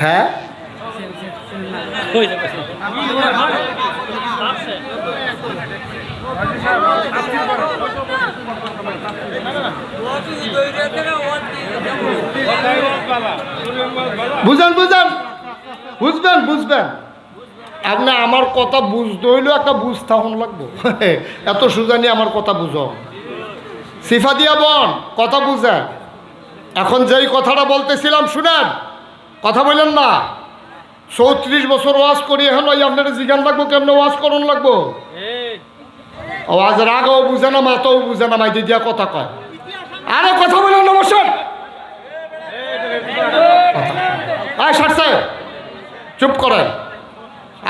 হ্যাঁ বুঝেন বুঝেন বুঝবেন বুঝবেন আপনি আমার কথা বুঝতে হইলেও একটা বুঝতে হন লাগবো। এত সুজানি আমার কথা বুঝো। সিফা দিয়া বন কথা বুঝে। এখন যেই কথাটা বলতেছিলাম, শুনেন? কথা বললেন না। চৌত্রিশ বছর ওয়াজ করি, এখন ওই আপনার জিজ্ঞান লাগবো, কেমন ওয়াজ করুন লাগবো? আওয়াজ রাগও বুঝে না মাতাও বুঝে না, মাইতে দিয়া কথা কয়। আরে, কথা বলেন না, বসেন। আয় সাহেব চুপ করেন।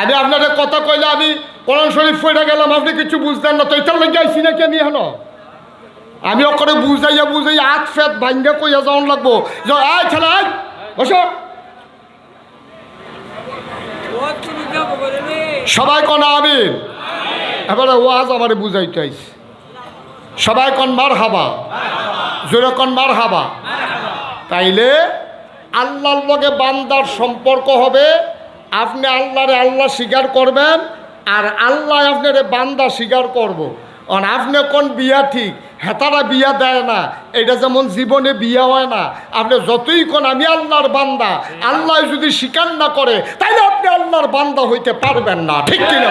আমি আপনাদের কথা কইলে আমি কোরআন শরীফ ফইরা গেলাম, আপনি কিছু বুঝতেন না, তো এটার লেগে আইসি নাকি আমি এখন? আমি ওখানে বুঝাইয়া বুঝাইয়া আট ফেট ভাঙ্গা কইয়া যাওয়ান লাগবো। যে আয় ছেলে আয় বসো। সবাই কন আমিন? এবারে ওয়াজ আমারে বুঝাইতে আইস সবাই কন মার হাবা জোরে কন মার হাবা তাইলে আল্লাহর লগে বান্দার সম্পর্ক হবে আপনি আল্লাহরে আল্লাহ স্বীকার করবেন আর আল্লাহ আপনারে বান্দা স্বীকার করব। আর আপনি কোন বিয়া ঠিক হেতারা বিয়া দেয় না। এটা যেমন জীবনে বিয়া হয় না। আপনি যতই কোন, আমি আল্লাহর বান্দা। আল্লাহ যদি স্বীকার না করে, তাইলে আপনি আল্লাহর বান্দা হইতে পারবেন না। ঠিক কিনা?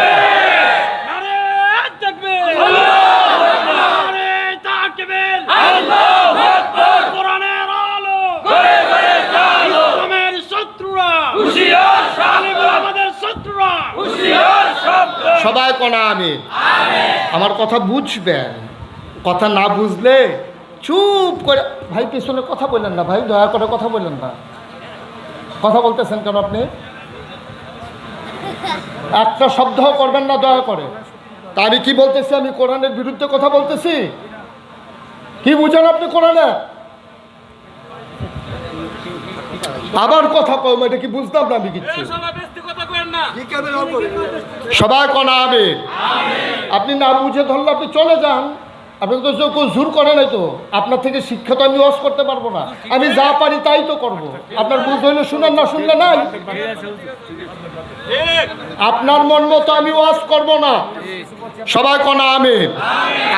সবাই কোনা আমি। আমার কথা বুঝবেন। কথা না বুঝলে চুপ করে ভাই পিছনে কথা বললেন না ভাই, দয়া করে কথা বললেন না। কথা বলতেছেন কেন আপনি? একটা শব্দ করবেন না দয়া করে। তা আমি কি বলতেছি আমি? কোরআনের বিরুদ্ধে কথা বলতেছি? কি বুঝেন আপনি কোরআনে? আবার কথা কম এটা কি বুঝতাম না আমি কিচ্ছু সবাই কনা হবে আপনি না বুঝে ধরলে আপনি চলে যান। আপনি তো কেউ জোর করে নাই তো। আপনার থেকে শিক্ষা তো আমি ওয়াশ করতে পারব না। আমি যা পারি তাই তো করব। আপনার বুঝ হইলে শুনেন না শুনলে নাই? আপনার মন মতো আমি ওয়াশ করব না। সবাই কনা আমি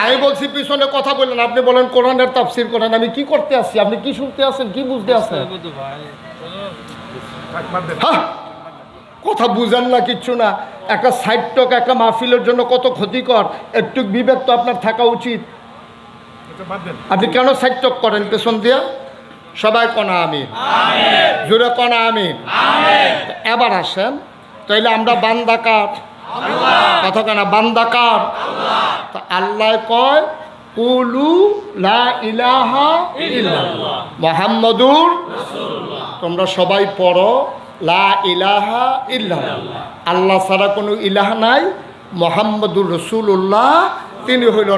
আমি বলছি পিছনে কথা বললেন। আপনি বলেন কোরআনের তাফসির করেন। আমি কি করতে আসছি? আপনি কি শুনতে আছেন? কি বুঝতে আছেন? হ্যাঁ। কথা বুঝেন না কিচ্ছু না। একটা সাইড টক একটা মাহফিলের জন্য কত ক্ষতিকর একটু বিবেক তো আপনার থাকা উচিত। আপনি কেন সাইড টক করেন পেছন দিয়া সবাই কনা আমি জোরে কনা আমি এবার আসেন তাইলে আমরা বান্দাকার কথা কেনা বান্দাকার তা আল্লাহ কয় কুলু লা ইলাহা ইল্লাল্লাহ। মোহাম্মদুর তোমরা সবাই পড়ো। লা ইলাহা ইল্লাল্লাহ। আল্লাহ ছাড়া কোনো ইলাহা নাই। মোহাম্মদুর রসুল্লাহ তিনি হইল